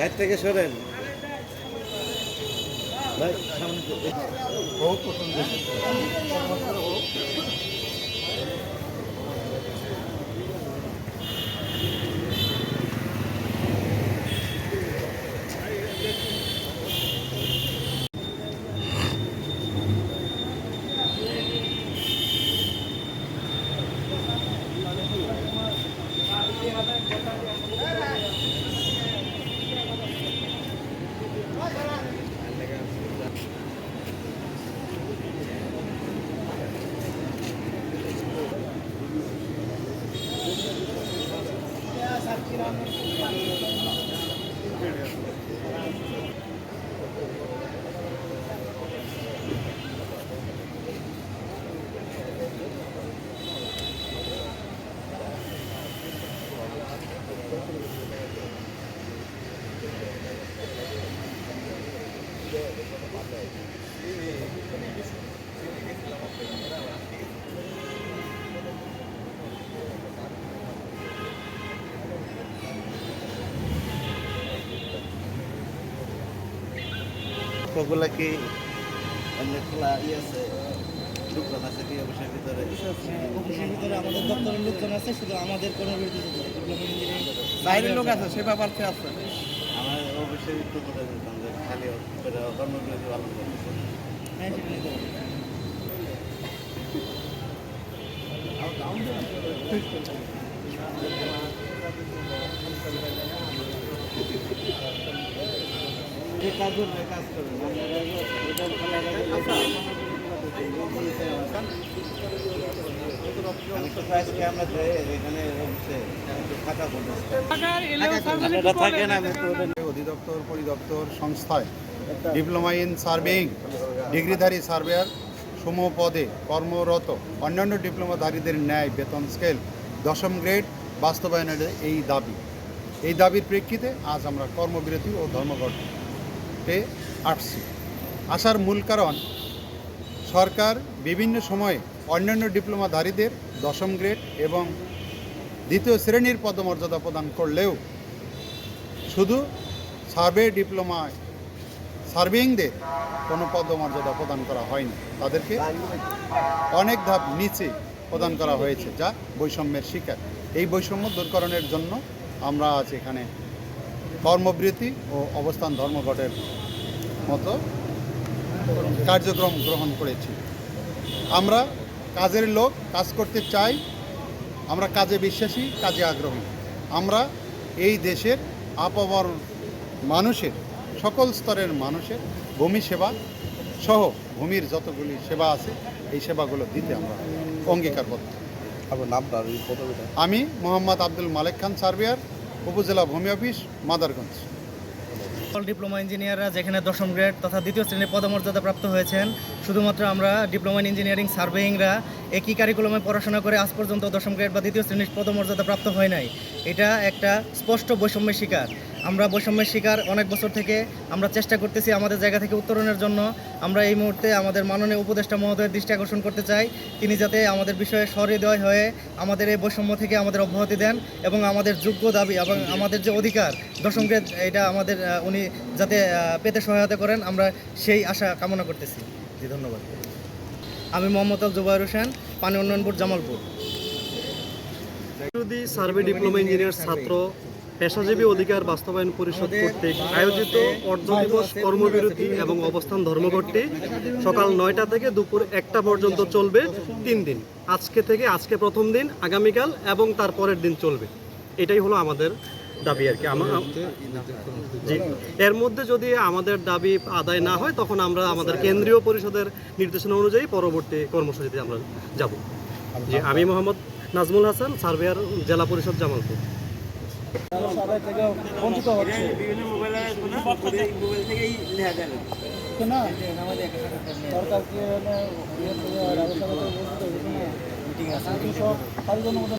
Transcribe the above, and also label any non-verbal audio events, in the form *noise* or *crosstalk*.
Side থেকে সরেন। ভাই সামনে Gracias. বহুত পছন্দ ওগুলা কি এমনি খোলা ইয়ে আছে দোকান আছে কি অবশ্যই ভিতরে। অফিসের ভিতরে আমাদের দপ্তরের লোকজন আছে শুধু আমাদের কোনো বাইরের লোক আছে সেবা প্রার্থী আছে। আমার অবশ্যই একটু করে দিতাম যে খালি কর্মবিরতি পালন করতেছে। হ্যাঁ সেটা *laughs* নিতে হবে যে কাজ করবে কাজ করবে এটা খোলা রাখবে আমি তো আজকে আমরা যে এখানে অফিসে একটু ফাঁকা করতেছি এটা থাকে না আমি তো ওটা অধিদপ্তর পরিদপ্তর সংস্থায় ডিপ্লোমা ইন সার্ভেইং ডিগ্রিধারী সার্ভেয়ার সমূহ পদে কর্মরত অন্যান্য ডিপ্লোমাধারীদের ন্যায় বেতন স্কেল দশম গ্রেড বাস্তবায়নের এই দাবি। এই দাবির প্রেক্ষিতে আজ আমরা কর্মবিরতি ও ধর্মঘটে আসছি। আসার মূল কারণ, সরকার বিভিন্ন সময়ে অন্যান্য ডিপ্লোমাধারীদের দশম গ্রেড এবং দ্বিতীয় শ্রেণির পদমর্যাদা প্রদান করলেও শুধু সার্ভে ডিপ্লোমা সার্ভিংদের কোনো পদমর্যাদা প্রদান করা হয়নি। তাদেরকে অনেক ধাপ নিচে প্রদান করা হয়েছে, যা বৈষম্যের শিকার। এই বৈষম্য দূরকরণের জন্য আমরা আজ এখানে কর্মবৃত্তি ও অবস্থান ধর্মঘটের মতো কার্যক্রম গ্রহণ করেছি। আমরা কাজের লোক কাজ করতে চাই আমরা কাজে বিশ্বাসী কাজে আগ্রহী। আমরা এই দেশের আপামর মানুষের সকল স্তরের মানুষের ভূমি সেবা সহ ভূমির যতগুলি সেবা আছে এই সেবাগুলো দিতে আমরা অঙ্গীকারবদ্ধ। আমি মোহাম্মদ আব্দুল মালেক খান সার্ভিয়ার উপজেলা ভূমি অফিস, মাদারগঞ্জ। ডিপ্লোমা ইঞ্জিনিয়াররা যেখানে দশম গ্রেড তথা দ্বিতীয় শ্রেণির পদমর্যাদা প্রাপ্ত হয়েছেন শুধুমাত্র আমরা ডিপ্লোমা ইঞ্জিনিয়ারিং সার্ভেইংরা একই কারিকুলামে পড়াশোনা করে আজ পর্যন্ত দশম গ্রেড বা দ্বিতীয় শ্রেণির পদমর্যাদা প্রাপ্ত হয় নাই। এটা একটা স্পষ্ট বৈষম্যের শিকার। আমরা বৈষম্যের শিকার অনেক বছর থেকে আমরা চেষ্টা করতেছি আমাদের জায়গা থেকে উত্তরণের জন্য। আমরা এই মুহূর্তে আমাদের মাননীয় উপদেষ্টা মহোদয়ের দৃষ্টি আকর্ষণ করতে চাই। তিনি যাতে আমাদের বিষয়ে সহৃদয় হয়ে আমাদের এই বৈষম্য থেকে আমাদের অব্যাহতি দেন এবং আমাদের যোগ্য দাবি এবং আমাদের যে অধিকার, দশম গ্রেড এটা আমাদের উনি যাতে পেতে সহায়তা করেন, আমরা সেই আশা কামনা করতেছি। জি ধন্যবাদ। আমি মোহাম্মদ আল জুবাইর হোসেন পানি উন্নয়ন বোর্ড জামালপুর। যদি সার্ভে ডিপ্লোমা ইঞ্জিনিয়ার ছাত্র পেশাজীবী অধিকার বাস্তবায়ন পরিষদ কর্তৃক আয়োজিত অর্ধ দিবস কর্মবিরতি এবং অবস্থান ধর্মঘটটি সকাল নয়টা থেকে দুপুর একটা পর্যন্ত চলবে তিন দিন। আজকে থেকে আজকে প্রথম দিন আগামীকাল এবং তার পরের দিন চলবে। এটাই হলো আমাদের দাবি আর কি। জি। এর মধ্যে যদি আমাদের দাবি আদায় না হয়, তখন আমরা আমাদের কেন্দ্রীয় পরিষদের নির্দেশনা অনুযায়ী পরবর্তী কর্মসূচিতে আমরা যাব। জি, আমি মোহাম্মদ নাজমুল হাসান সার্ভেয়ার জেলা পরিষদ জামালপুর। সরকারকে